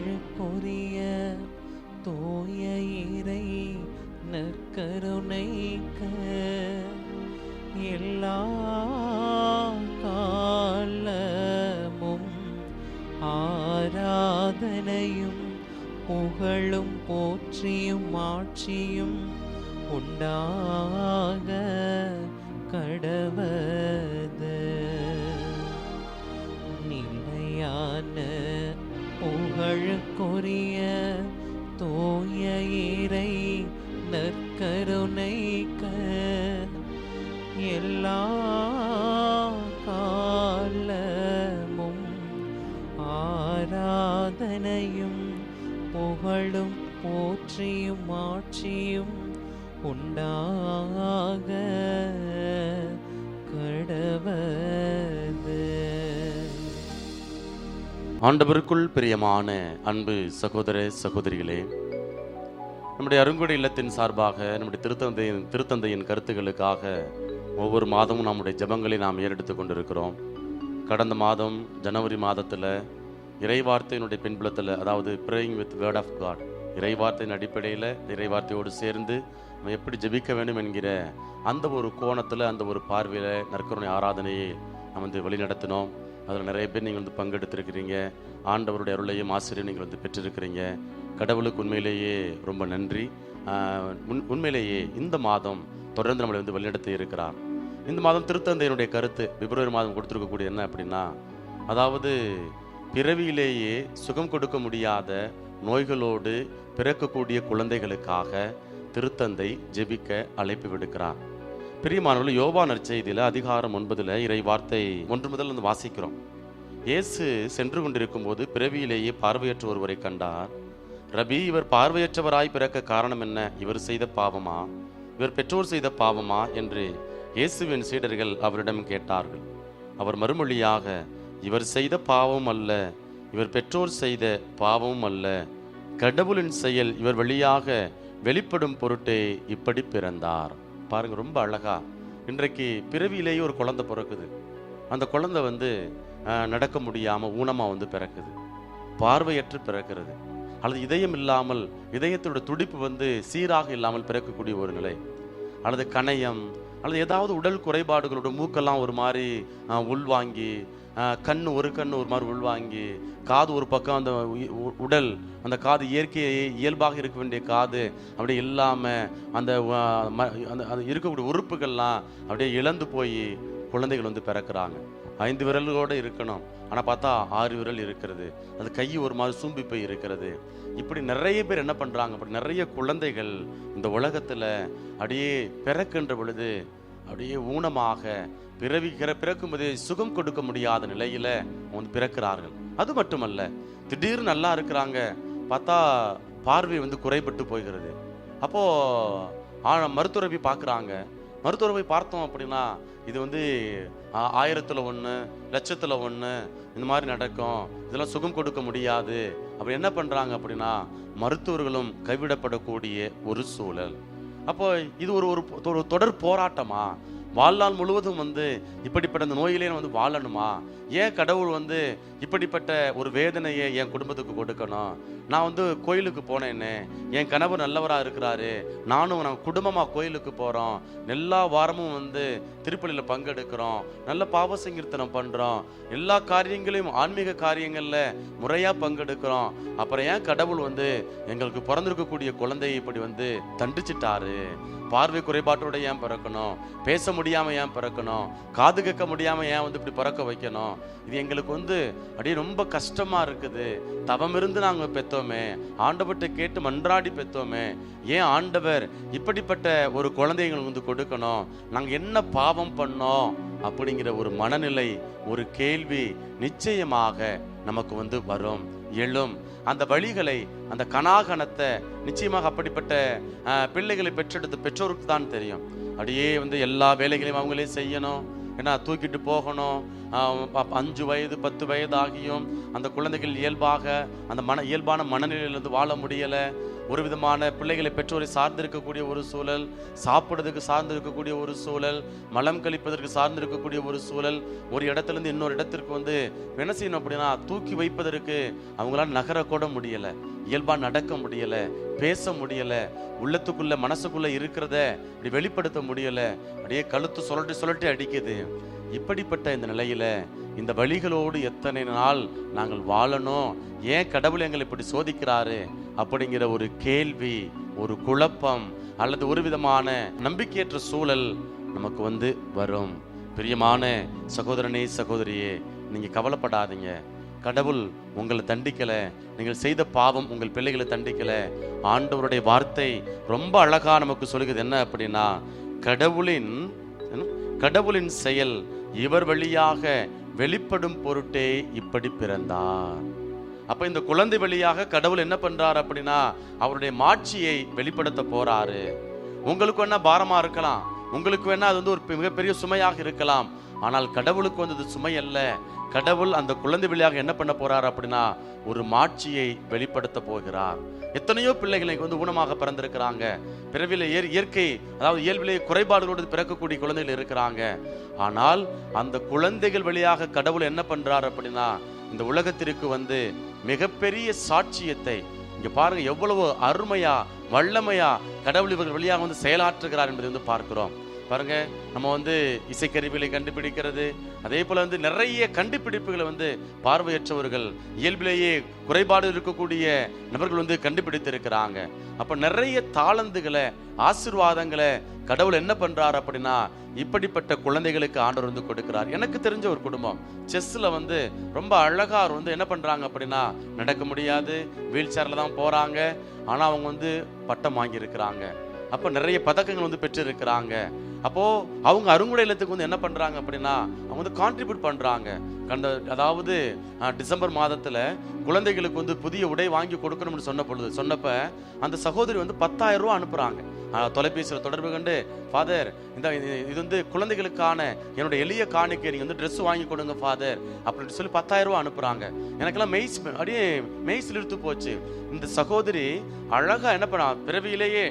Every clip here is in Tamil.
புகழுக்குரிய தோய இறை நற்கருணைக்க எல்லா காலமும் ஆராதனையும் புகழும் போற்றியும் ஆட்சியும் உண்டாக கடவது. நிலையான புகழுக்குரிய தூய இறை நற்கருணைக்கு எல்லா காலமும் ஆராதனையும் புகழும் போற்றியும் ஆட்சியும் உண்டாக. கடவர் ஆண்டவருக்குள் பிரியமான அன்பு சகோதர சகோதரிகளே நம்முடைய அருங்குடி இல்லத்தின் சார்பாக நம்முடைய திருத்தந்தையின் திருத்தந்தையின் கருத்துக்களுக்காக ஒவ்வொரு மாதமும் நம்முடைய ஜெபங்களை நாம் ஏறெடுத்து கொண்டிருக்கிறோம். கடந்த மாதம் ஜனவரி மாதத்தில் இறைவார்த்தையினுடைய பின்புலத்தில் அதாவது praying with word of God இறைவார்த்தையின் அடிப்படையில் இறைவார்த்தையோடு சேர்ந்து நம்ம எப்படி ஜெபிக்க வேண்டும் என்கிற அந்த ஒரு கோணத்தில் அந்த ஒரு பார்வையில் நற்கருணை ஆராதனையை நம்ம வந்து வழிநடத்தினோம். அதில் நிறைய பேர் நீங்கள் வந்து பங்கெடுத்திருக்கிறீங்க. ஆண்டவருடைய அருளையும் ஆசிரியர் நீங்கள் வந்து பெற்றிருக்கிறீங்க. கடவுளுக்கு உண்மையிலேயே ரொம்ப நன்றி. உண்- உண்மையிலேயே இந்த மாதம் தொடர்ந்து நம்மளை வந்து வழிநடத்தி இருக்கிறார். இந்த மாதம் திருத்தந்தையினுடைய கருத்து பிப்ரவரி மாதம் கொடுத்துருக்கக்கூடிய என்ன அப்படின்னா அதாவது பிறவியிலேயே சுகம் கொடுக்க முடியாத நோய்களோடு பிறக்கக்கூடிய குழந்தைகளுக்காக திருத்தந்தை ஜெபிக்க அழைப்பு விடுக்கிறார். பிரியமானவர்கள் யோவா நற்செய்தியில் அதிகாரம் ஒன்பதுல இறை வார்த்தை ஒன்று முதல் வந்து வாசிக்கிறோம். இயேசு சென்று கொண்டிருக்கும் போது பிறவியிலேயே பார்வையற்ற ஒருவரை கண்டார். ரபி இவர் பார்வையற்றவராய் பிறக்க காரணம் என்ன? இவர் செய்த பாவமா? இவர் பெற்றோர் செய்த பாவமா? என்று இயேசுவின் சீடர்கள் அவரிடம் கேட்டார்கள். அவர் மறுமொழியாக இவர் செய்த பாவம் அல்ல இவர் பெற்றோர் செய்த பாவமும் அல்ல. கடவுளின் செயல் இவர் வழியாக வெளிப்படும் பொருட்டே இப்படி பிறந்தார். பாருங்க ரொம்ப அழகா. இன்றைக்கு பிறவியிலேயே ஒரு குழந்தை பிறக்குது. அந்த குழந்தை வந்து நடக்க முடியாமல் ஊனமாக வந்து பிறக்குது. பார்வையற்று பிறக்கிறது. அல்லது இதயம் இல்லாமல் இதயத்தோட துடிப்பு வந்து சீராக இல்லாமல் பிறக்கக்கூடிய ஒரு நிலை. அல்லது கணையம் அல்லது ஏதாவது உடல் குறைபாடுகளோட மூக்கெல்லாம் ஒரு மாதிரி உள்வாங்கி கண் ஒரு கண் ஒரு மாதிரி உள்வாங்கி காது ஒரு பக்கம் அந்த உ- உடல் அந்த காது இயற்கையை இயல்பாக இருக்க வேண்டிய காது அப்படியே இல்லாமல் அந்த அந்த அந்த இருக்கக்கூடிய உறுப்புகள்லாம் அப்படியே இழந்து போய் குழந்தைகள் வந்து பிறக்கிறாங்க. ஐந்து விரல்களோடு இருக்கணும். ஆனால் பார்த்தா ஆறு விரல் இருக்கிறது. அது கை ஒரு மாதிரி சூம்பி போய் இருக்கிறது. இப்படி நிறைய பேர் என்ன பண்ணுறாங்க அப்படி நிறைய குழந்தைகள் இந்த உலகத்தில் அப்படியே பிறக்கின்ற பொழுது அப்படியே ஊனமாக பிறவிக்கிற பிறக்கும்போதே சுகம் கொடுக்க முடியாத நிலையில வந்து பிறக்கிறார்கள். அது மட்டுமல்ல திடீர்னு நல்லா இருக்கிறாங்க பார்த்தா பார்வை வந்து குறைபட்டு போகிறது. அப்போ ஆ, மருத்துவரை போய் பார்க்குறாங்க. மருத்துவரை போய் பார்த்தோம் அப்படின்னா இது வந்து ஆ, ஒன்று லட்சத்தில் ஒன்று இந்த மாதிரி நடக்கும். இதெல்லாம் சுகம் கொடுக்க முடியாது. அப்படி என்ன பண்ணுறாங்க அப்படின்னா மருத்துவர்களும் கைவிடப்படக்கூடிய ஒரு சூழல். அப்போ இது ஒரு ஒரு ஒரு தொடர் போராட்டமா? வாழ்நாள் முழுவதும் வந்து இப்படிப்பட்ட அந்த நோயிலே வந்து வாழணுமா? ஏன் கடவுள் வந்து இப்படிப்பட்ட ஒரு வேதனையை என் குடும்பத்துக்கு கொடுக்கணும்? நான் வந்து கோயிலுக்கு போனேன்னு என் கணவர் நல்லவராக இருக்கிறாரு. நானும் நாங்கள் குடும்பமாக கோயிலுக்கு போகிறோம் எல்லா வாரமும் வந்து திருப்பலியில் பங்கெடுக்கிறோம். நல்ல பாவசங்கீர்த்தனம் பண்ணுறோம் எல்லா காரியங்களையும் ஆன்மீக காரியங்களில் முறையாக பங்கெடுக்கிறோம். அப்புறம் ஏன் கடவுள் வந்து எங்களுக்கு பிறந்திருக்கக்கூடிய குழந்தையை இப்படி வந்து தண்டிச்சிட்டாரு? பார்வை குறைபாட்டோட ஏன் பிறக்கணும்? பேச முடியாமல் ஏன் பிறக்கணும்? காது கேட்க முடியாமல் ஏன் வந்து இப்படி பிறக்க வைக்கணும்? இது எங்களுக்கு வந்து அப்படியே ரொம்ப கஷ்டமாக இருக்குது. தவம் இருந்து பெற்றோம் பெற்றோமே ஆண்டவர்கிட்ட கேட்டு மன்றாடி பெத்தோமே ஏன் ஆண்டவர் இப்படிப்பட்ட ஒரு குழந்தைங்களுக்கு வந்து கொடுக்கணும்? நாங்க என்ன பாவம் பண்ணோம்? அப்படிங்கிற ஒரு மனநிலை ஒரு கேள்வி நிச்சயமாக நமக்கு வந்து வரும் எழும். அந்த வழிகளை அந்த கனாகணத்தை நிச்சயமாக அப்படிப்பட்ட பிள்ளைகளை பெற்றெடுத்த பெற்றோருக்கு தான் தெரியும். அப்படியே வந்து எல்லா வேலைகளையும் அவங்களே செய்யணும். ஏன்னா தூக்கிட்டு போகணும். அஞ்சு வயது பத்து வயது ஆகியும் அந்த குழந்தைகள் இயல்பாக அந்த மன இயல்பான மனநிலையிலிருந்து வாழ முடியலை. ஒரு விதமான பிள்ளைகளை பெற்றோரை சார்ந்திருக்கக்கூடிய ஒரு சூழல் சாப்பிடுறதுக்கு சார்ந்து இருக்கக்கூடிய ஒரு சூழல் மலம் கழிப்பதற்கு சார்ந்து இருக்கக்கூடிய ஒரு சூழல் ஒரு இடத்துல இருந்து இன்னொரு இடத்திற்கு வந்து என்ன செய்யணும் அப்படின்னா தூக்கி வைப்பதற்கு அவங்களால நகரக்கூட முடியலை இயல்பாக நடக்க முடியலை பேச முடியலை உள்ளத்துக்குள்ளே மனசுக்குள்ளே இருக்கிறத அப்படி வெளிப்படுத்த முடியலை அப்படியே கழுத்து சுழட்டி சுழட்டி அடிக்குது. இப்படிப்பட்ட இந்த நிலையில் இந்த வழிகளோடு எத்தனை நாள் நாங்கள் வாழணும்? ஏன் கடவுள் எங்களை இப்படி சோதிக்கிறாரு? அப்படிங்கிற ஒரு கேள்வி ஒரு குழப்பம் அல்லது ஒரு விதமான நம்பிக்கையற்ற சூழல் நமக்கு வந்து வரும். பிரியமான சகோதரனே சகோதரியே நீங்கள் கவலைப்படாதீங்க. கடவுள் உங்களை தண்டிக்கலை. நீங்கள் செய்த பாவம் உங்கள் பிள்ளைகளை தண்டிக்கலை. ஆண்டவருடைய வார்த்தை ரொம்ப அழகா நமக்கு சொல்லுகிறது. என்ன அப்படின்னா கடவுளின் கடவுளின் செயல் இவர் வழியாக வெளிப்படும் பொருட்டே இப்படி பிறந்தார். அப்போ இந்த குழந்தை வழியாக கடவுள் என்ன பண்ணுறார் அப்படின்னா அவருடைய மாட்சியை வெளிப்படுத்த போகிறாரு உங்களுக்கு வேணால் பாரமாக இருக்கலாம். உங்களுக்கு வேணால் அது வந்து ஒரு மிகப்பெரிய சுமையாக இருக்கலாம். ஆனால் கடவுளுக்கு வந்து அது சுமை அல்ல. கடவுள் அந்த குழந்தை வழியாக என்ன பண்ண போகிறார் அப்படின்னா ஒரு மாட்சியை வெளிப்படுத்த போகிறார். எத்தனையோ பிள்ளைகளை வந்து ஊனமாக பிறந்திருக்கிறாங்க. பிறவில இயற் இயற்கை அதாவது இயல்பிலே குறைபாடுகளோடு பிறக்கக்கூடிய குழந்தைகள் இருக்கிறாங்க. ஆனால் அந்த குழந்தைகள் வழியாக கடவுள் என்ன பண்றார் அப்படின்னா இந்த உலகத்திற்கு வந்து மிகப்பெரிய சாட்சியத்தை. இங்கே பாருங்க எவ்வளவு அருமையா வல்லமையா கடவுள் இவர்கள் வழியாக வந்து செயலாற்றுகிறார் என்பதை வந்து பார்க்கிறோம். பாருங்க நம்ம வந்து இசைக்கருவிகளை கண்டுபிடிக்கிறது அதே போல வந்து நிறைய கண்டுபிடிப்புகளை வந்து பார்வையற்றவர்கள் இயல்பிலேயே குறைபாடு இருக்கக்கூடிய நபர்கள் வந்து கண்டுபிடித்திருக்கிறாங்க. அப்போ அப்ப நிறைய தாளந்துகளை ஆசிர்வாதங்களை கடவுள் என்ன பண்றார் அப்படின்னா இப்படிப்பட்ட குழந்தைகளுக்கு ஆண்டவர் வந்து கொடுக்கிறார். எனக்கு தெரிஞ்ச ஒரு குடும்பம் செஸ்ல வந்து ரொம்ப அழகா வந்து என்ன பண்றாங்க அப்படின்னா நடக்க முடியாது வீல் சேர்ல தான் போறாங்க ஆனா அவங்க வந்து பட்டம் வாங்கியிருக்கிறாங்க. அப்போ அப்ப நிறைய பதக்கங்கள் வந்து பெற்றிருக்கிறாங்க. அப்போது அப்போ அவங்க அருங்குடை இல்லத்துக்கு வந்து என்ன பண்றாங்க அப்படின்னா அவங்க வந்து கான்ட்ரிபியூட் பண்றாங்க. கண்ட அதாவது டிசம்பர் மாதத்துல குழந்தைகளுக்கு வந்து புதிய உடை வாங்கி கொடுக்கணும்னு சொன்ன பொழுது சொன்னப்ப அந்த சகோதரி வந்து பத்தாயிரம் ரூபா அனுப்புறாங்க. தொலைபேசியில் தொடர்பு கண்டு ஃபாதர் இந்த இது இது வந்து குழந்தைகளுக்கான என்னோட எளிய காணிக்கை நீங்கள் வந்து ட்ரெஸ் வாங்கி கொடுங்க ஃபாதர் அப்படின்னு சொல்லி பத்தாயிரம் ரூபா அனுப்புறாங்க. எனக்கெல்லாம் மெய்ஸ் அப்படியே மெய்ஸ் இழுத்து போச்சு. இந்த சகோதரி அழகாக என்ன பண்ணா பிறவியிலேயே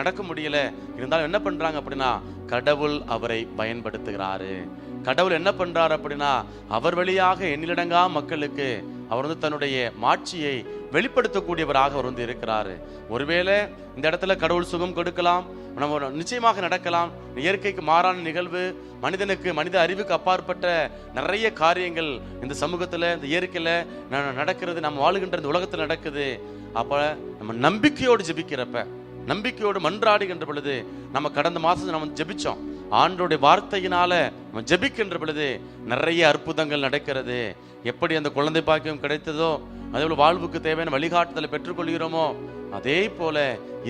நடக்க முடியல. இருந்தாலும் என்ன பண்ணுறாங்க அப்படின்னா கடவுள் அவரை பயன்படுத்துகிறாரு. கடவுள் என்ன பண்றார் அப்படின்னா அவர் வழியாக எண்ணிலடங்கா மக்களுக்கு அவர் வந்து தன்னுடைய மாட்சியை வெளிப்படுத்தக்கூடியவராக அவர் வந்து இருக்கிறாரு. ஒருவேளை இந்த இடத்துல கடவுள் சுகம் கொடுக்கலாம் நம்ம நிச்சயமாக நடக்கலாம். இயற்கைக்கு மாறான நிகழ்வு மனிதனுக்கு மனித அறிவுக்கு அப்பாற்பட்ட நிறைய காரியங்கள் இந்த சமூகத்துல இந்த இயற்கையில ந- நடக்கிறது நம்ம வாழுகின்ற இந்த உலகத்துல நடக்குது. அப்ப நம்ம நம்பிக்கையோடு ஜபிக்கிறப்ப நம்பிக்கையோடு மன்றாடுகின்ற பொழுது நம்ம கடந்த மாசம் நம்ம ஜெபிச்சோம். ஆண்டோடைய வார்த்தையினால நம்ம ஜெபிக்கின்ற பொழுது நிறைய அற்புதங்கள் நடக்கிறது. எப்படி அந்த குழந்தை பாக்கியம் கிடைத்ததோ அதேபோல் வாழ்வுக்கு தேவையான வழிகாட்டுதலை பெற்றுக்கொள்கிறோமோ அதே போல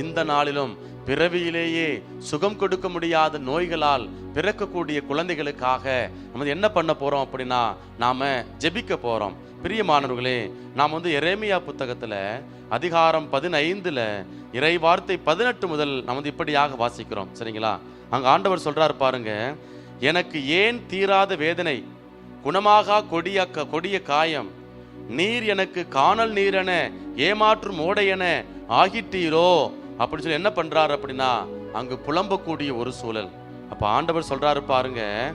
இந்த நாளிலும் பிறவியிலேயே சுகம் கொடுக்க முடியாத நோய்களால் பிறக்கக்கூடிய குழந்தைகளுக்காக நம்ம என்ன பண்ண போறோம் அப்படின்னா நாம ஜெபிக்க போறோம். பிரியமானவர்களே நாம் வந்து எரேமியா புத்தகத்தில் அதிகாரம் பதினைந்தில் இறை வார்த்தை பதினெட்டு முதல் நாம் வந்து இப்படியாக வாசிக்கிறோம். சரிங்களா? அங்கே ஆண்டவர் சொல்கிறார் பாருங்க எனக்கு ஏன் தீராத வேதனை? குணமாக கொடிய க- கொடிய காயம். நீர் எனக்கு காணல் நீரென ஏமாற்றும் ஓடையென ஆகிட்டீரோ? அப்படி சொல்லி என்ன பண்ணுறாரு அப்படின்னா அங்கு புலம்பக்கூடிய ஒரு சூழல். அப்போ ஆண்டவர் சொல்கிறாரு பாருங்க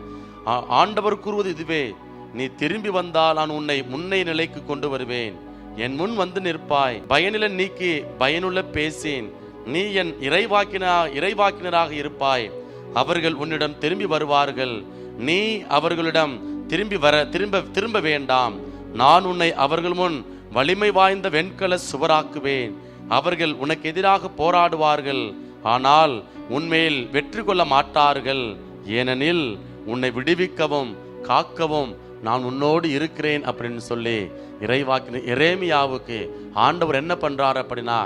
ஆண்டவர் கூறுவது இதுவே நீ திரும்பி வந்தால் நான் உன்னை முன்னை நிலைக்கு கொண்டு வருவேன். என் முன் வந்து நிற்பாய். பயனில நீக்கி பயனுள்ள பேசேன். நீ என் இறைவாக்கினா இறைவாக்கினராக இருப்பாய். அவர்கள் உன்னிடம் திரும்பி வருவார்கள். நீ அவர்களிடம் திரும்பி வர திரும்ப திரும்ப வேண்டாம். நான் உன்னை அவர்கள் முன் வலிமை வாய்ந்த வெண்கல சுவராக்குவேன். அவர்கள் உனக்கு எதிராக போராடுவார்கள். ஆனால் உன்மேல் வெற்றி கொள்ள மாட்டார்கள். ஏனெனில் உன்னை விடுவிக்கவும் காக்கவும் நான் உன்னோடு இருக்கிறேன் அப்படின்னு சொல்லி இறைவாக்கு இறைமியாவுக்கு ஆண்டவர் என்ன பண்ணுறார் அப்படின்னா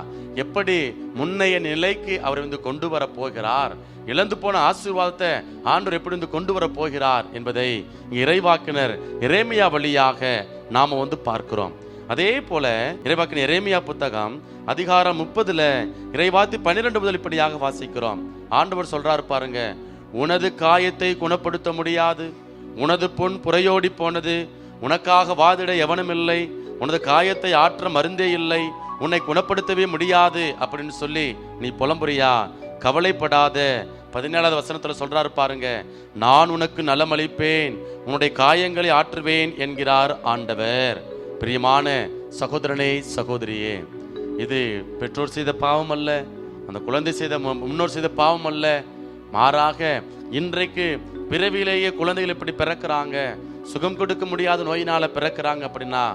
எப்படி முன்னைய நிலைக்கு அவர் வந்து கொண்டு வர போகிறார்? இழந்து போன ஆசீர்வாதத்தை ஆண்டவர் எப்படி வந்து கொண்டு வர போகிறார் என்பதை இறைவாக்கினர் இறைமையா வழியாக நாம வந்து பார்க்கிறோம். அதே போல இறைவாக்கின எரேமியா புத்தகம் அதிகாரம் முப்பதுல இறைவாத்தி பன்னிரெண்டு முதல் இப்படியாக வாசிக்கிறோம். ஆண்டவர் சொல்றாரு பாருங்க உனது காயத்தை குணப்படுத்த முடியாது. உனது பொன் புறையோடி போனது. உனக்காக வாதிட எவனும் இல்லை உனது காயத்தை ஆற்ற மருந்தே இல்லை. உன்னை குணப்படுத்தவே முடியாது அப்படின்னு சொல்லி நீ புலம்புறியா? கவலைப்படாத. பதினேழாவது வசனத்தில் சொல்றாரு பாருங்க. நான் உனக்கு நலம் அளிப்பேன் உன்னுடைய காயங்களை ஆற்றுவேன் என்கிறார் ஆண்டவர். பிரியமான சகோதரனே சகோதரியே இது பெற்றோர் செய்த பாவம் அல்ல. அந்த குழந்தை செய்த மு- முன்னோர் செய்த பாவம் அல்ல. மாறாக இன்றைக்கு பிறவியிலேயே குழந்தைகள் இப்படி பிறக்கிறாங்க சுகம் கொடுக்க முடியாத நோயினால பிறக்கிறாங்க அப்படின்னா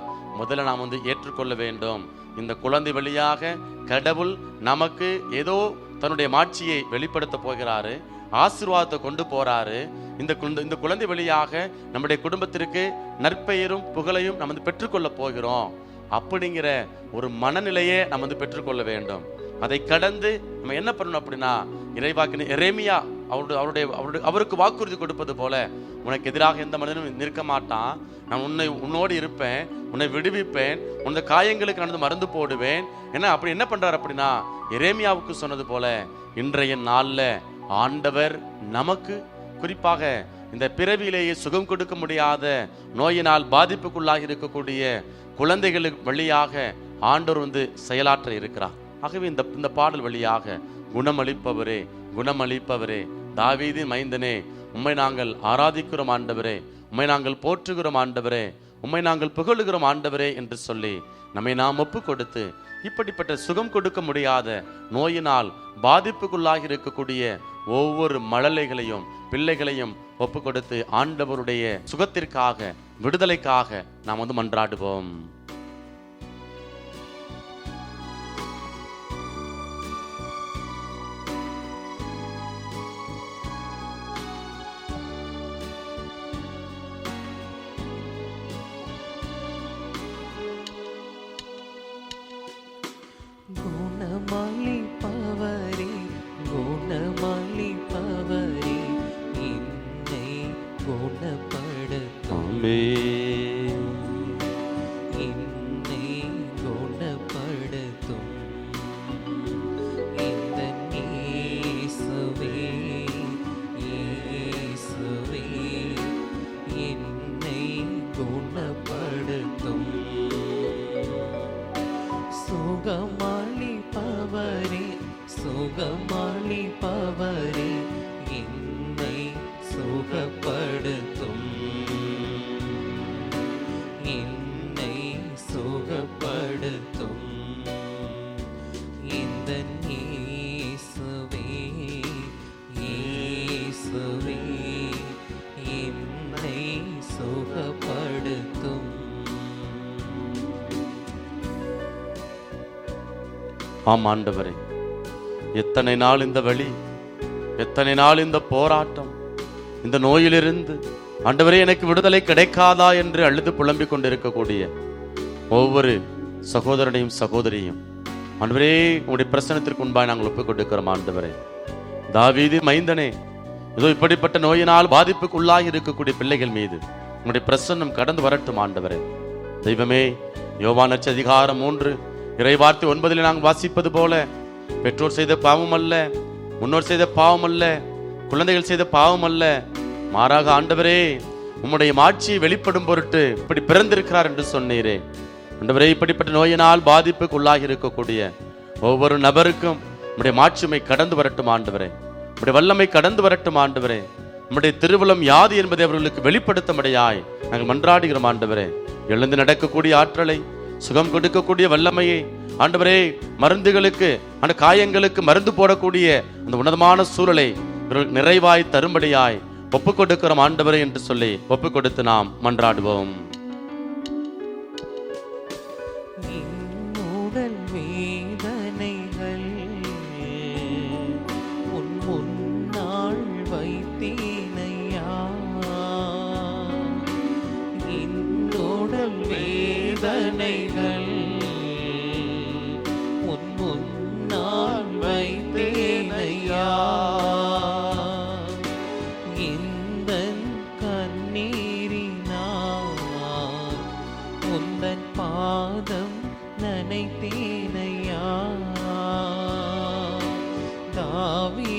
முதல்ல நாம் வந்து ஏற்றுக்கொள்ள வேண்டும். இந்த குழந்தை வழியாக கடவுள் நமக்கு ஏதோ தன்னுடைய மாட்சியை வெளிப்படுத்த போகிறாரு ஆசீர்வாதத்தை கொண்டு போறாரு. இந்த இந்த குழந்தை வழியாக நம்முடைய குடும்பத்திற்கு நற்பெயரும் புகழையும் நம்ம வந்து பெற்றுக்கொள்ள போகிறோம். அப்படிங்கிற ஒரு மனநிலையை நம்ம வந்து பெற்றுக்கொள்ள வேண்டும். அதை கடந்து நம்ம என்ன பண்ணணும் அப்படின்னா இறைவாக்கின இறைமையா அவருடைய அவருடைய அவருடைய அவருக்கு வாக்குறுதி கொடுப்பது போல உனக்கு எதிராக எந்த மனிதனும் நிற்க மாட்டான். நான் உன்னை உன்னோடு இருப்பேன் உன்னை விடுவிப்பேன் உனது காயங்களுக்கு நடந்து மருந்து போடுவேன். என்ன அப்படி என்ன பண்ணுறாரு அப்படின்னா எரேமியாவுக்கு சொன்னது போல இன்றைய நாளில் ஆண்டவர் நமக்கு குறிப்பாக இந்த பிறவியிலேயே சுகம் கொடுக்க முடியாத நோயினால் பாதிப்புக்குள்ளாகி இருக்கக்கூடிய குழந்தைகளுக்கு வழியாக ஆண்டவர் வந்து செயலாற்ற இருக்கிறார். ஆகவே இந்த இந்த பாடல் வழியாக குணமளிப்பவரே குணமளிப்பவரே தாவீதின் மைந்தனே உம்மை நாங்கள் ஆராதிக்கிறோம் ஆண்டவரே உம்மை நாங்கள் போற்றுகிறோம் ஆண்டவரே உம்மை நாங்கள் புகழுகிறோம் ஆண்டவரே என்று சொல்லி நம்மை நாம் ஒப்பு கொடுத்து இப்படிப்பட்ட சுகம் கொடுக்க முடியாத நோயினால் பாதிப்புக்குள்ளாகி இருக்கக்கூடிய ஒவ்வொரு மழலைகளையும் பிள்ளைகளையும் ஒப்பு கொடுத்து ஆண்டவருடைய சுகத்திற்காக விடுதலைக்காக நாம் வந்து மன்றாடுவோம். me. ஆம் ஆண்டவரே. எத்தனை நாள் இந்த வழி எத்தனை நாள் இந்த போராட்டம் இந்த நோயிலிருந்து ஆண்டவரே எனக்கு விடுதலை கிடைக்காதா என்று அழுது புலம்பிக் கொண்டிருக்கக்கூடிய ஒவ்வொரு சகோதரனையும் சகோதரியும் ஆண்டவரே உங்களுடைய பிரசனத்திற்கு முன்பாக நாங்கள் ஒப்புக் கொடுக்கிறோம் ஆண்டவரே. தாவீது மைந்தனே இதோ இப்படிப்பட்ட நோயினால் பாதிப்புக்குள்ளாகி இருக்கக்கூடிய பிள்ளைகள் மீது உங்களுடைய பிரசன்னம் கடந்து வரட்டும் ஆண்டவரே. தெய்வமே யோவான அதிகாரம் மூன்று இறைவார்த்தை ஒன்பதில் நாங்கள் வாசிப்பது போல பெற்றோர் செய்த பாவம் அல்ல முன்னோர் செய்த பாவம் அல்ல குழந்தைகள் செய்த பாவம் அல்ல. மாறாக ஆண்டவரே உம்முடைய மாட்சியை வெளிப்படும் பொருட்டு இப்படி பிறந்திருக்கிறார் என்று சொன்னீரே. ஆண்டவரே இப்படிப்பட்ட நோயினால் பாதிப்புக்கு உள்ளாகி இருக்கக்கூடிய ஒவ்வொரு நபருக்கும் உம்முடைய மாட்சிமை கடந்து வரட்டும் ஆண்டவரே. உம்முடைய வல்லமை கடந்து வரட்டும் ஆண்டவரே. உம்முடைய திருவுளம் யாது என்பதை அவர்களுக்கு வெளிப்படுத்தும்படியாய் நாங்கள் மன்றாடுகிறோம் ஆண்டவரே. எழுந்து நடக்கக்கூடிய ஆற்றலை சுகம் கொடுக்கக்கூடிய வல்லமையை ஆண்டவரே மருந்துகளுக்கு அந்த காயங்களுக்கு மருந்து போடக்கூடிய அந்த உன்னதமான சூழலை நிறைவாய் தரும்படியாய் ஒப்புக் கொடுக்கிறோம் ஆண்டவரே என்று சொல்லி ஒப்புக் கொடுத்து நாம் மன்றாடுவோம். காவி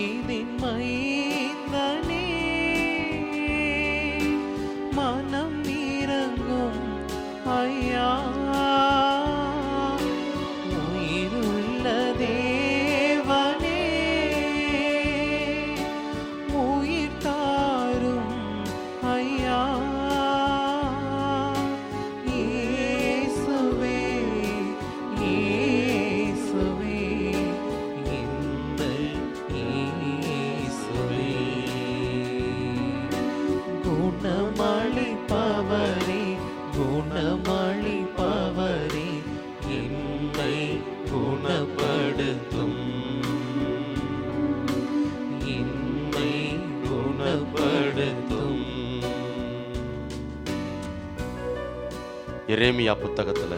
எரேமியா புத்தகத்துல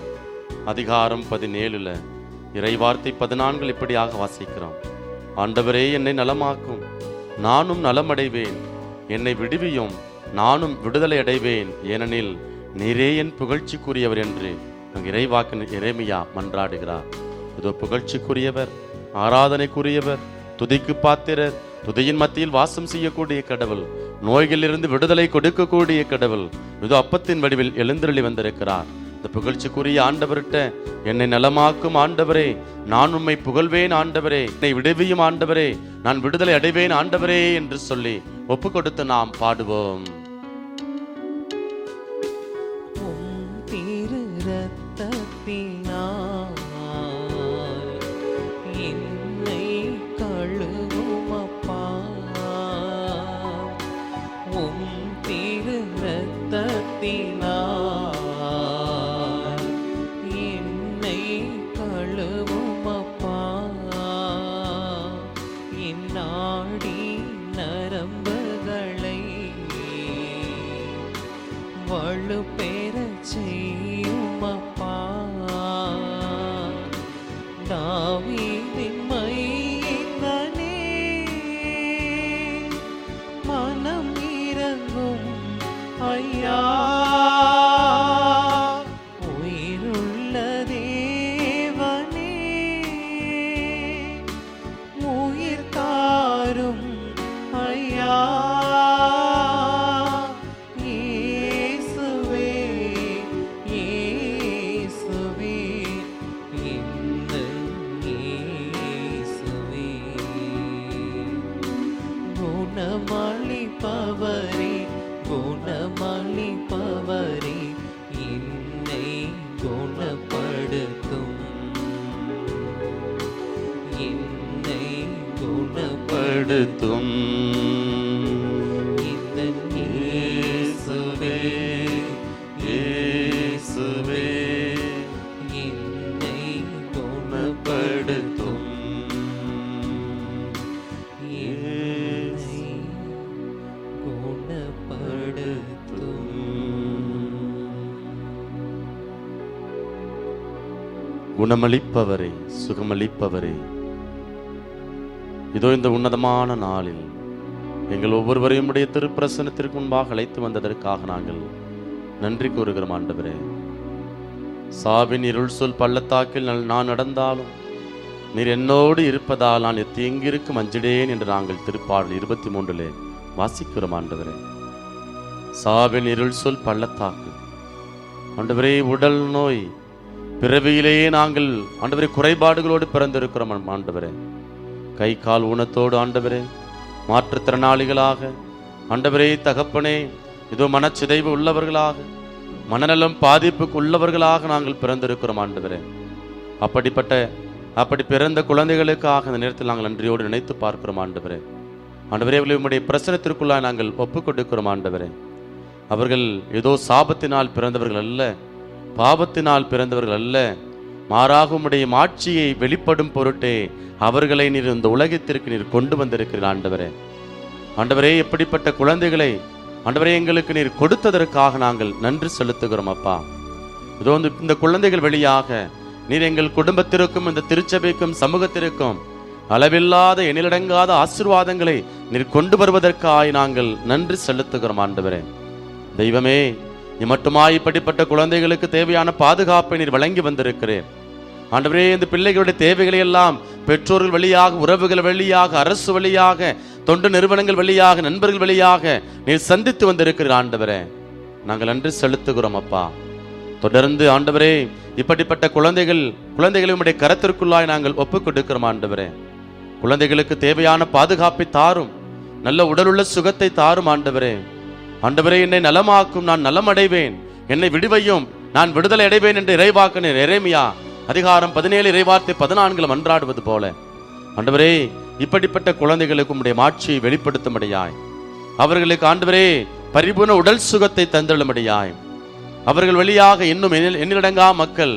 அதிகாரம் பதினேழுல இறைவார்த்தை பதினான்கில் இப்படியாக வாசிக்கிறோம் ஆண்டவரே என்னை நலமாக்கும். நானும் நலமடைவேன். என்னை விடுவியும். நானும் விடுதலை அடைவேன். ஏனெனில் நீரே என் புகழ்ச்சிக்குரியவர் என்று அங்கு இறைவாக்கு இறைமையா மன்றாடுகிறார். இதோ புகழ்ச்சிக்குரியவர் ஆராதனைக்குரியவர் துதிக்கு பாத்திரர் துதியின் மத்தியில் வாசம் செய்யக்கூடிய கடவுள் நோய்களிலிருந்து விடுதலை கொடுக்கக்கூடிய கடவுள் இது அப்பத்தின் வடிவில் எழுந்தருளி வந்திருக்கிறார். இந்த புகழ்ச்சிக்குரிய ஆண்டவர்கிட்ட என்னை நலமாக்கும் ஆண்டவரே நான் உம்மை புகழ்வேன் ஆண்டவரே என்னை விடுவியும் ஆண்டவரே நான் விடுதலை அடைவேன் ஆண்டவரே என்று சொல்லி ஒப்பு கொடுத்து நாம் பாடுவோம். உம் திரு குணமளிப்பவரே குணமளிப்பவரே சுகமளிப்பவரே. இதோ இந்த உன்னதமான நாளில் எங்கள் ஒவ்வொருவரையும் உடைய திருப்பிரசனத்திற்கு முன்பாக அழைத்து வந்ததற்காக நாங்கள் நன்றி கூறுகிறோம் ஆண்டவரே. சாவின் இருள் சொல் பள்ளத்தாக்கில் நல்- நான் நடந்தாலும் நீர் என்னோடு இருப்பதால் நான் எத்தீங்கிருக்கும் அஞ்சிடேன் என்று நாங்கள் திருப்பாடல் இருபத்தி மூன்றிலே வாசிக்கிறோம் ஆண்டவரே. சாவின் இருள் சொல் பள்ளத்தாக்கு. ஆண்டவரே உடல் நோய் பிறவியிலேயே நாங்கள் ஆண்டவரே குறைபாடுகளோடு பிறந்திருக்கிறோம் ஆண்டவரே. கை கால் ஊனத்தோடு ஆண்டவரே மாற்றுத்திறனாளிகளாக ஆண்டவரே தகப்பனே இதோ மனச்சிதைவு உள்ளவர்களாக மனநலம் பாதிப்புக்கு உள்ளவர்களாக நாங்கள் பிறந்திருக்கிறோம் ஆண்டவரே. அப்படிப்பட்ட அப்படி பிறந்த குழந்தைகளுக்காக இந்த நேரத்தில் நாங்கள் நன்றியோடு நினைத்து பார்க்கிறோம் ஆண்டவரே. ஆண்டவரே உங்களுடைய பிரசனத்திற்குள்ளாக நாங்கள் ஒப்புக் கொடுக்கிறோம் ஆண்டவரே. அவர்கள் ஏதோ சாபத்தினால் பிறந்தவர்கள் அல்ல பாவத்தினால் பிறந்தவர்கள் அல்ல. மாறாக உம்முடைய மாட்சியை வெளிப்படும் பொருட்டே அவர்களை நீர் இந்த உலகத்திற்கு நீர் கொண்டு வந்திருக்கிறீர் ஆண்டவரே. ஆண்டவரே எப்படிப்பட்ட குழந்தைகளை ஆண்டவரே எங்களுக்கு நீர் கொடுத்ததற்காக நாங்கள் நன்றி செலுத்துகிறோம் அப்பா. இதோ இந்த- இந்த குழந்தைகள் வழியாக நீர் எங்கள் குடும்பத்திற்கும் இந்த திருச்சபைக்கும் சமூகத்திற்கும் அளவில்லாத எண்ணிலடங்காத ஆசீர்வாதங்களை நீர் கொண்டு வருவதற்காய் நாங்கள் நன்றி செலுத்துகிறோம் ஆண்டவரே. தெய்வமே மட்டுமாய் இப்படிப்பட்ட குழந்தைகளுக்கு தேவையான பாதுகாப்பை நீர் வழங்கி வந்திருக்கிறேன். ஆண்டவரே இந்த பிள்ளைகளுடைய தேவைகளை எல்லாம் பெற்றோர்கள் வழியாக உறவுகள் வழியாக அரசு வழியாக தொண்டு நிறுவனங்கள் வழியாக நண்பர்கள் வழியாக நீர் சந்தித்து வந்திருக்கிறீர் ஆண்டவரே. நாங்கள் நன்றி செலுத்துகிறோம் அப்பா. தொடர்ந்து ஆண்டவரே இப்படிப்பட்ட குழந்தைகள் குழந்தைகளை உடைய கரத்திற்குள்ளாய் நாங்கள் ஒப்புக் கொடுக்கிறோம் ஆண்டவரே. குழந்தைகளுக்கு தேவையான பாதுகாப்பை தாரும் நல்ல உடலுள்ள சுகத்தை தாரும் ஆண்டவரே. ஆண்டவரே என்னை நலமாக்கும் நான் நலமடைவேன். என்னை விடுவையும் நான் விடுதலை அடைவேன் என்று இறைவாக்கினர் இறைமையா அதிகாரம் பதினேழு இறைவார்த்தை பதினான்கில் மன்றாடுவது போல. ஆண்டவரே இப்படிப்பட்ட குழந்தைகளுக்கு உடைய மாட்சியை வெளிப்படுத்தும்படியாய். அவர்களுக்கு ஆண்டவரே பரிபூர்ண உடல் சுகத்தை தந்தளும்படியாய் அவர்கள் வழியாக இன்னும் எண்ணிலடங்கா மக்கள்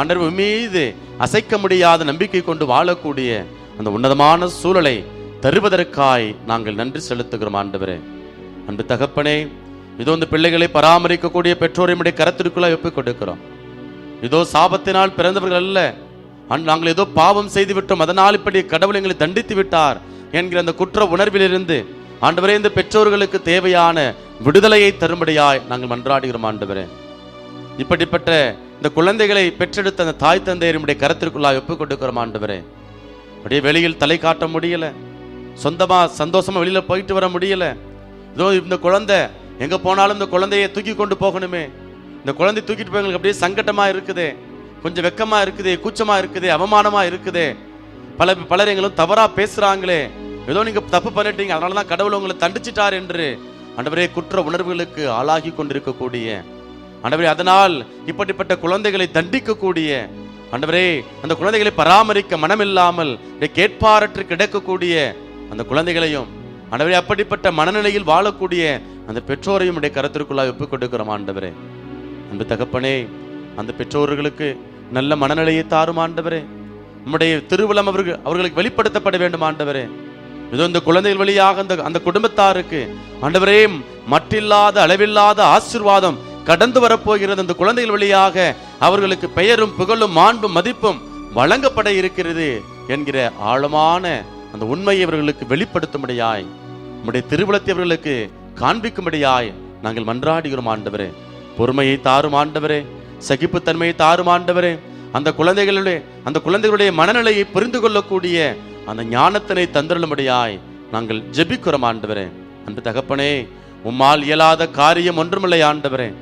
ஆண்டவர் மீது அசைக்க முடியாத நம்பிக்கை கொண்டு வாழக்கூடிய அந்த உன்னதமான சூழலை தருவதற்காய் நாங்கள் நன்றி செலுத்துகிறோம் ஆண்டவரே. அன்பு தகப்பனே இதோ இந்த பிள்ளைகளை பராமரிக்கக்கூடிய பெற்றோரையுடைய நம்முடைய கரத்திற்குள்ள ஒப்புக் கொடுக்கிறோம் இதோ சாபத்தினால் பிறந்தவர்கள் அல்ல நாங்கள் ஏதோ பாவம் செய்து விட்டோம் அதனால் இப்படி கடவுள் எங்களை தண்டித்து விட்டார் என்கிற அந்த குற்ற உணர்விலிருந்து ஆண்டவரே இந்த பெற்றோர்களுக்கு தேவையான விடுதலையை தரும்படியாய் நாங்கள் மன்றாடுகிறோம் ஆண்டவரே. இப்படிப்பட்ட இந்த குழந்தைகளை பெற்றெடுத்த அந்த தாய் தந்தையருடைய கரத்திற்குள்ளாய் ஒப்புக் கொடுக்கிறோம் ஆண்டவரே. அப்படியே வெளியில் தலை காட்ட முடியல சொந்தமா சந்தோஷமா வெளியில போயிட்டு வர முடியலை இதோ இந்த குழந்தை எங்கே போனாலும் இந்த குழந்தையை தூக்கி கொண்டு போகணுமே. இந்த குழந்தை தூக்கிட்டு போய் எங்களுக்கு அப்படியே சங்கட்டமாக இருக்குது. கொஞ்சம் வெக்கமாக இருக்குது கூச்சமாக இருக்குது அவமானமாக இருக்குது. பல பலர் எங்களும் தவறாக பேசுகிறாங்களே ஏதோ நீங்கள் தப்பு பண்ணிட்டீங்க அதனால தான் கடவுள் உங்களை தண்டிச்சிட்டார் என்று. ஆண்டவரே குற்ற உணர்வுகளுக்கு ஆளாகி கொண்டிருக்கக்கூடிய. ஆண்டவரே அதனால் இப்படிப்பட்ட குழந்தைகளை தண்டிக்கக்கூடிய. ஆண்டவரே அந்த குழந்தைகளை பராமரிக்க மனமில்லாமல் கேட்பாரற்று கிடக்கக்கூடிய அந்த குழந்தைகளையும் ஆண்டவரே அப்படிப்பட்ட மனநிலையில் வாழக்கூடிய அந்த பெற்றோரையும் உடைய கருத்திற்குள்ளாக ஒப்புக் கொடுக்கிறோம் ஆண்டவரே. அன்பு தகப்பனே அந்த பெற்றோர்களுக்கு நல்ல மனநிலையை தாரும் ஆண்டவரே. நம்முடைய திருவிழம் அவர்கள் அவர்களுக்கு வெளிப்படுத்தப்பட வேண்டும் ஆண்டவரே. இதோ இந்த குழந்தைகள் வழியாக அந்த அந்த குடும்பத்தாருக்கு ஆண்டவரே மட்டில்லாத அளவில்லாத ஆசீர்வாதம் கடந்து வரப்போகிறது. அந்த குழந்தைகள் வழியாக அவர்களுக்கு பெயரும் புகழும் மாண்பும் மதிப்பும் வழங்கப்பட இருக்கிறது என்கிற ஆழமான அந்த உண்மையை இவர்களுக்கு வெளிப்படுத்தும்படியாய் நம்முடைய திருவிழத்தை அவர்களுக்கு காண்பிக்கும்படியாய் நாங்கள் மன்றாடுகிறோம் ஆண்டவரே. பொறுமையை தாரும் ஆண்டவரே. சகிப்புத்தன்மையை தாரும் ஆண்டவரே. அந்த குழந்தைகளுடைய அந்த குழந்தைகளுடைய மனநிலையை புரிந்து கொள்ளக்கூடிய அந்த ஞானத்தினை தந்திருளும்படியாய் நாங்கள் ஜெபிக்கிறோம் ஆண்டவரே. அன்று தகப்பனே உம்மால் இயலாத காரியம் ஒன்றுமில்லை ஆண்டவரே.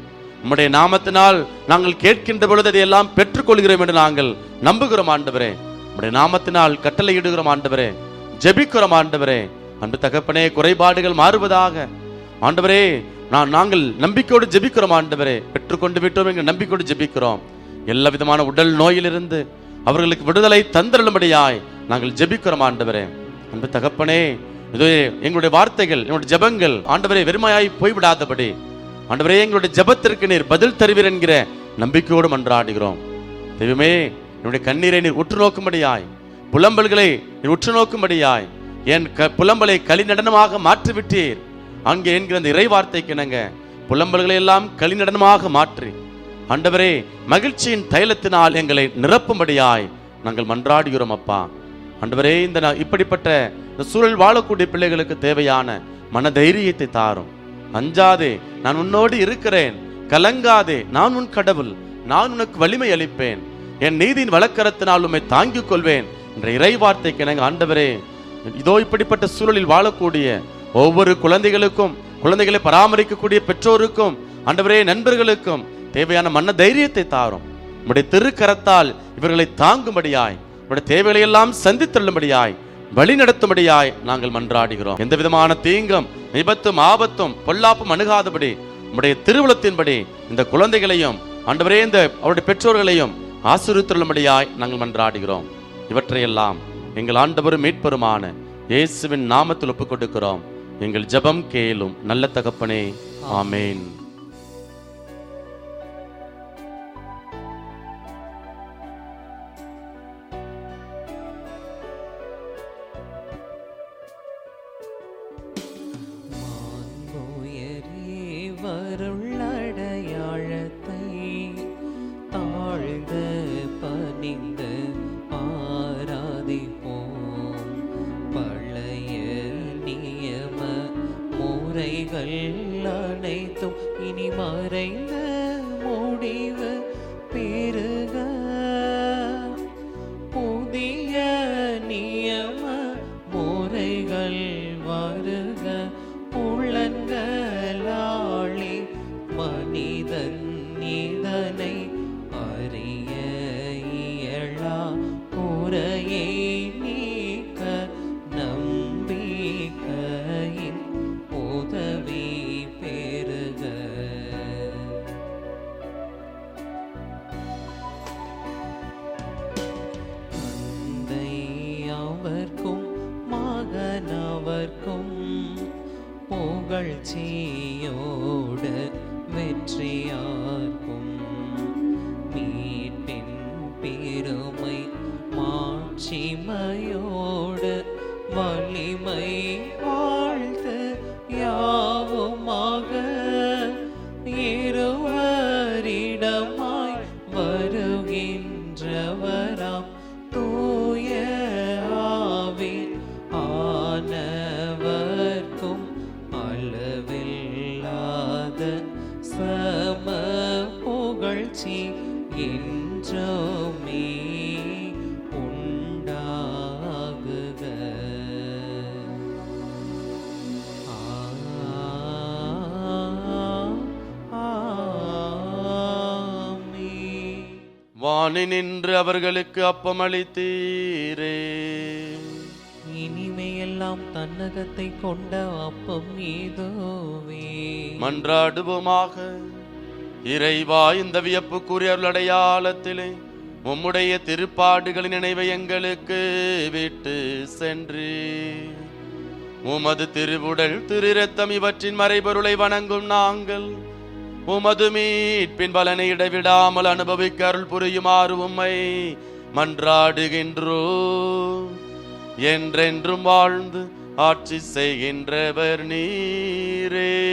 உம்முடைய நாமத்தினால் நாங்கள் கேட்கின்ற பொழுது அதையெல்லாம் பெற்றுக்கொள்கிறோம் என்று நாங்கள் நம்புகிறோம் ஆண்டவரே. உம்முடைய நாமத்தினால் கட்டளையிடுகிறோம் ஆண்டவரே. ஜெபிக்கிறோம் ஆண்டவரே. அன்பு தகப்பனே குறைபாடுகள் மாறுவதாக. ஆண்டவரே நான் நாங்கள் நம்பிக்கையோடு ஜெபிக்கிறோம் ஆண்டவரே. பெற்றுக்கொண்டு விட்டோம் எங்கள் நம்பிக்கையோடு ஜெபிக்கிறோம். எல்லா விதமான உடல் நோயிலிருந்து அவர்களுக்கு விடுதலை தந்திரலும்படியாய் நாங்கள் ஜெபிக்கிறோம் ஆண்டவரே. அன்பு தகப்பனே இது எங்களுடைய வார்த்தைகள் எங்களுடைய ஜெபங்கள் ஆண்டவரே வெறுமையாய் போய்விடாதபடி. ஆண்டவரே எங்களுடைய ஜெபத்திற்கு நீர் பதில் தருவீர் என்கிற நம்பிக்கையோடு மன்றாடுகிறோம். தெய்வமே என்னுடைய கண்ணீரை நீர் உற்று நோக்கும்படியாய் புலம்பல்களை உற்று நோக்கும்படியாய் என் க புலம்பலை களி நடனமாக மாற்றிவிட்டீர். அங்கே என்கிற அந்த இறை வார்த்தைக்கு இணங்க புலம்பல்களை எல்லாம் களிநடனமாக மாற்றி. ஆண்டவரே மகிழ்ச்சியின் தைலத்தினால் எங்களை நிரப்பும்படியாய் நாங்கள் மன்றாடுகிறோம் அப்பா. ஆண்டவரே இந்த இப்படிப்பட்ட இந்த சூழல் வாழக்கூடிய பிள்ளைகளுக்கு தேவையான மன தைரியத்தை தாரும். அஞ்சாதே நான் உன்னோடு இருக்கிறேன். கலங்காதே நான் உன் கடவுள். நான் உனக்கு வலிமை அளிப்பேன். என் நீதியின் வழக்கரத்தினால் உம்மை தாங்கிக் கொள்வேன். என்ற இறை வார்த்தைக்கு எனக்கு ஆண்டவரே இதோ இப்படிப்பட்ட சூழலில் வாழக்கூடிய ஒவ்வொரு குழந்தைகளுக்கும் குழந்தைகளை பராமரிக்கக்கூடிய பெற்றோருக்கும் ஆண்டவரே நண்பர்களுக்கும் தேவையான மன தைரியத்தை தாரும். உம்முடைய திருக்கரத்தால் இவர்களை தாங்கும்படியாய் உம்முடைய தேவைகளை எல்லாம் சந்தித்தள்ளும்படியாய் வழி நடத்தும்படியாய் நாங்கள் மன்றாடுகிறோம். எந்த விதமான தீங்கும் விபத்தும் ஆபத்தும் பொல்லாப்பும் அணுகாதபடி உம்முடைய திருவுளத்தின்படி இந்த குழந்தைகளையும் ஆண்டவரே இந்த அவருடைய பெற்றோர்களையும் ஆசீர்வதித்துள்ளும்படியாய் நாங்கள் மன்றாடுகிறோம். இவற்றையெல்லாம் எங்கள் ஆண்டவரும் மீட்பருமான இயேசுவின் நாமத்தில் ஒப்புக் கொடுக்கிறோம் எங்கள் ஜெபம் கேளும் நல்ல தகப்பனே. ஆமேன். அவர்களுக்கு அப்பமளித்தீரே. இனிமையெல்லாம் தன்னகத்தை கொண்ட அப்பம் மீதோவே மன்றாடுவோமாக இறைவா இந்த வியப்புக்குரிய அருளடையாளத்திலே உம்முடைய திருப்பாடுகளின் நினைவை எங்களுக்கு விட்டு சென்று உமது திருவுடல் திரு ரத்தம் இவற்றின் மறைபொருளை வணங்கும் நாங்கள் உமது மீட்பின் பலனை இடைவிடாமல் அனுபவிக்க அருள் புரியுமாறு உம்மை மன்றாடுகின்றோ. என்றென்றும் வாழ்ந்து ஆட்சி செய்கின்றவர் நீரே.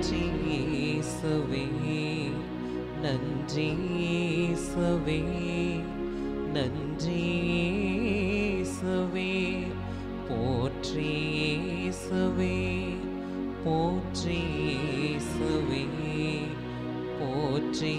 நன்றி இயேசுவே நன்றி இயேசுவே நன்றி இயேசுவே போற்றி இயேசுவே போற்றி இயேசுவே போற்றி